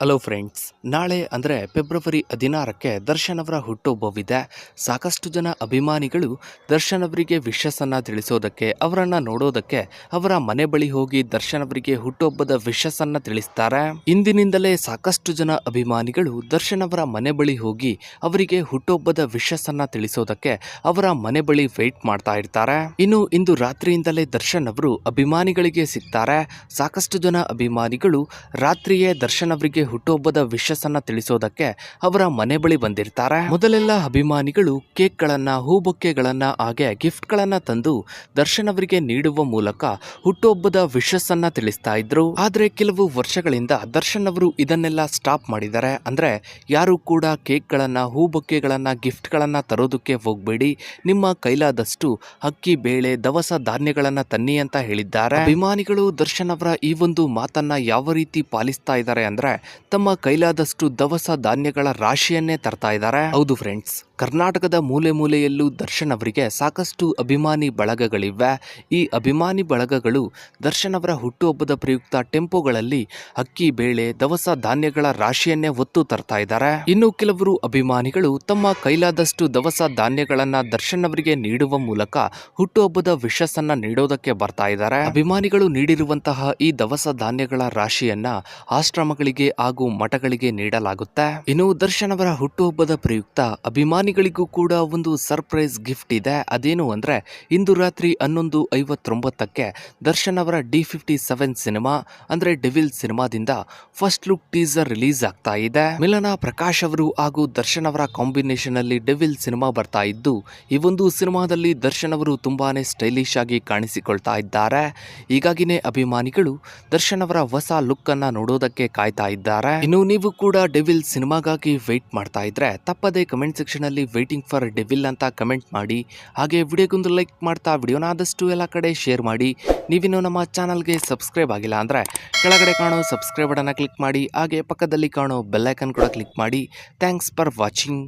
Hello friends ನಾಳೆ ಅಂದರೆ February ಹದಿನಾರಕ್ಕೆ Darshan ಅವರ ಹುಟ್ಟುಹಬ್ಬವಿದೆ. ಸಾಕಷ್ಟು ಜನ ಅಭಿಮಾನಿಗಳು ದರ್ಶನ್ ಅವರಿಗೆ ವಿಶಸ್ಸನ್ನು ತಿಳಿಸೋದಕ್ಕೆ, ಅವರನ್ನು ನೋಡೋದಕ್ಕೆ ಅವರ ಮನೆ ಬಳಿ ಹೋಗಿ ದರ್ಶನ್ ಅವರಿಗೆ ಹುಟ್ಟುಹಬ್ಬದ ವಿಶಸ್ಸನ್ನು ತಿಳಿಸ್ತಾರೆ. ಇಂದಿನಿಂದಲೇ ಸಾಕಷ್ಟು ಜನ ಅಭಿಮಾನಿಗಳು ದರ್ಶನ್ ಅವರ ಮನೆ ಬಳಿ ಹೋಗಿ ಅವರಿಗೆ ಹುಟ್ಟುಹಬ್ಬದ ವಿಶಸ್ಸನ್ನು ತಿಳಿಸೋದಕ್ಕೆ ಅವರ ಮನೆ ಬಳಿ ವೆಯ್ಟ್ ಮಾಡ್ತಾ ಇರ್ತಾರೆ. ಇನ್ನು ಇಂದು ರಾತ್ರಿಯಿಂದಲೇ ದರ್ಶನ್ ಅವರು ಅಭಿಮಾನಿಗಳಿಗೆ ಸಿಗ್ತಾರೆ. ಸಾಕಷ್ಟು ಜನ ಅಭಿಮಾನಿಗಳು ರಾತ್ರಿಯೇ ದರ್ಶನ್ ಅವರಿಗೆ ಹುಟ್ಟುಹಬ್ಬದ ವಿಶಸ್ಸನ್ನ ತಿಳಿಸೋದಕ್ಕೆ ಅವರ ಮನೆ ಬಳಿ ಬಂದಿರ್ತಾರೆ. ಮೊದಲೆಲ್ಲ ಅಭಿಮಾನಿಗಳು ಕೇಕ್ಗಳನ್ನ, ಹೂಬೊಕ್ಕೆಗಳನ್ನ, ಹಾಗೆ ಗಿಫ್ಟ್ಗಳನ್ನ ತಂದು ದರ್ಶನ್ ಅವರಿಗೆ ನೀಡುವ ಮೂಲಕ ಹುಟ್ಟುಹಬ್ಬದ ವಿಶಸ್ಸನ್ನ ತಿಳಿಸ್ತಾ ಇದ್ರು. ಆದ್ರೆ ಕೆಲವು ವರ್ಷಗಳಿಂದ ದರ್ಶನ್ ಅವರು ಇದನ್ನೆಲ್ಲ ಸ್ಟಾಪ್ ಮಾಡಿದ್ದಾರೆ. ಅಂದ್ರೆ ಯಾರು ಕೂಡ ಕೇಕ್ಗಳನ್ನ, ಹೂಬೊಕ್ಕೆಗಳನ್ನ, ಗಿಫ್ಟ್ಗಳನ್ನ ತರೋದಕ್ಕೆ ಹೋಗ್ಬೇಡಿ. ನಿಮ್ಮ ಕೈಲಾದಷ್ಟು ಅಕ್ಕಿ, ಬೇಳೆ, ದವಸ ಧಾನ್ಯಗಳನ್ನ ತನ್ನಿ ಅಂತ ಹೇಳಿದ್ದಾರೆ. ಅಭಿಮಾನಿಗಳು ದರ್ಶನ್ ಅವರ ಈ ಒಂದು ಮಾತನ್ನ ಯಾವ ರೀತಿ ಪಾಲಿಸ್ತಾ ಇದ್ದಾರೆ ಅಂದ್ರೆ ತಮ್ಮ ಕೈಲಾದಷ್ಟು ದವಸ ಧಾನ್ಯಗಳ ರಾಶಿಯನ್ನೇ ತರ್ತಾ ಇದ್ದಾರೆ. ಹೌದು ಫ್ರೆಂಡ್ಸ್ ಕರ್ನಾಟಕದ ಮೂಲೆ ಮೂಲೆಯಲ್ಲೂ ದರ್ಶನ್ ಅವರಿಗೆ ಸಾಕಷ್ಟು ಅಭಿಮಾನಿ ಬಳಗಗಳಿವೆ. ಈ ಅಭಿಮಾನಿ ಬಳಗಗಳು ದರ್ಶನ್ ಅವರ ಹುಟ್ಟುಹಬ್ಬದ ಪ್ರಯುಕ್ತ ಟೆಂಪೋಗಳಲ್ಲಿ ಅಕ್ಕಿ, ಬೇಳೆ, ದವಸ ಧಾನ್ಯಗಳ ರಾಶಿಯನ್ನೇ ಒತ್ತು ತರ್ತಾ ಇದ್ದಾರೆ. ಇನ್ನು ಕೆಲವರು ಅಭಿಮಾನಿಗಳು ತಮ್ಮ ಕೈಲಾದಷ್ಟು ದವಸ ಧಾನ್ಯಗಳನ್ನ ದರ್ಶನ್ ಅವರಿಗೆ ನೀಡುವ ಮೂಲಕ ಹುಟ್ಟುಹಬ್ಬದ ವಿಶಸ್ಸನ್ನ ನೀಡೋದಕ್ಕೆ ಬರ್ತಾ ಇದ್ದಾರೆ. ಅಭಿಮಾನಿಗಳು ನೀಡಿರುವಂತಹ ಈ ದವಸ ಧಾನ್ಯಗಳ ರಾಶಿಯನ್ನ ಆಶ್ರಮಗಳಿಗೆ ಹಾಗೂ ಮಠಗಳಿಗೆ ನೀಡಲಾಗುತ್ತೆ. ಇನ್ನು ದರ್ಶನ್ ಅವರ ಹುಟ್ಟುಹಬ್ಬದ ಪ್ರಯುಕ್ತ ಅಭಿಮಾನಿಗಳಿಗೂ ಕೂಡ ಒಂದು ಸರ್ಪ್ರೈಸ್ ಗಿಫ್ಟ್ ಇದೆ. ಅದೇನು ಅಂದ್ರೆ, ಇಂದು ರಾತ್ರಿ ಹನ್ನೊಂದು ಐವತ್ತೊಂಬತ್ತಕ್ಕೆ ದರ್ಶನ್ ಅವರ ಡಿ ಫಿಫ್ಟಿ ಸೆವೆನ್ ಸಿನಿಮಾ, ಅಂದ್ರೆ ಡೆವಿಲ್ ಸಿನಿಮಾದಿಂದ ಫಸ್ಟ್ ಲುಕ್ ಟೀಸರ್ ರಿಲೀಸ್ ಆಗ್ತಾ ಇದೆ. ಮಿಲನ ಪ್ರಕಾಶ್ ಅವರು ಹಾಗೂ ದರ್ಶನ್ ಅವರ ಕಾಂಬಿನೇಷನ್ ಅಲ್ಲಿ ಡೆವಿಲ್ ಸಿನಿಮಾ ಬರ್ತಾ ಇದ್ದು, ಈ ಒಂದು ಸಿನಿಮಾದಲ್ಲಿ ದರ್ಶನ್ ಅವರು ತುಂಬಾನೇ ಸ್ಟೈಲಿಶ್ ಆಗಿ ಕಾಣಿಸಿಕೊಳ್ತಾ ಇದ್ದಾರೆ. ಹೀಗಾಗಿನೇ ಅಭಿಮಾನಿಗಳು ದರ್ಶನ್ ಅವರ ಹೊಸ ಲುಕ್ ಅನ್ನ ನೋಡೋದಕ್ಕೆ ಕಾಯ್ತಾ ಇದ್ದಾರೆ. ಇನ್ನು ನೀವು ಕೂಡ ಡೆವಿಲ್ ಸಿನಿಮಾಗಾಗಿ ವೆಯ್ಟ್ ಮಾಡ್ತಾ ಇದ್ರೆ, ತಪ್ಪದೇ ಕಮೆಂಟ್ ಸೆಕ್ಷನ್ ಅಲ್ಲಿ ವೇಟಿಂಗ್ ಫಾರ್ ಡೆವಿಲ್ ಅಂತ ಕಮೆಂಟ್ ಮಾಡಿ, ಹಾಗೆ ವಿಡಿಯೋಗೊಂದು ಲೈಕ್ ಮಾಡ್ತಾ ವಿಡಿಯೋನ ಆದಷ್ಟು ಎಲ್ಲ ಕಡೆ ಶೇರ್ ಮಾಡಿ. ನೀವಿನ್ನೂ ನಮ್ಮ ಚಾನಲ್ಗೆ ಸಬ್ಸ್ಕ್ರೈಬ್ ಆಗಿಲ್ಲ ಅಂದ್ರೆ ಕೆಳಗಡೆ ಕಾಣೋ ಸಬ್ಸ್ಕ್ರೈಬ್ ಬಟನ್ನ ಕ್ಲಿಕ್ ಮಾಡಿ, ಹಾಗೆ ಪಕ್ಕದಲ್ಲಿ ಕಾಣೋ ಬೆಲ್ಲೈಕನ್ ಕೂಡ ಕ್ಲಿಕ್ ಮಾಡಿ. Thanks for watching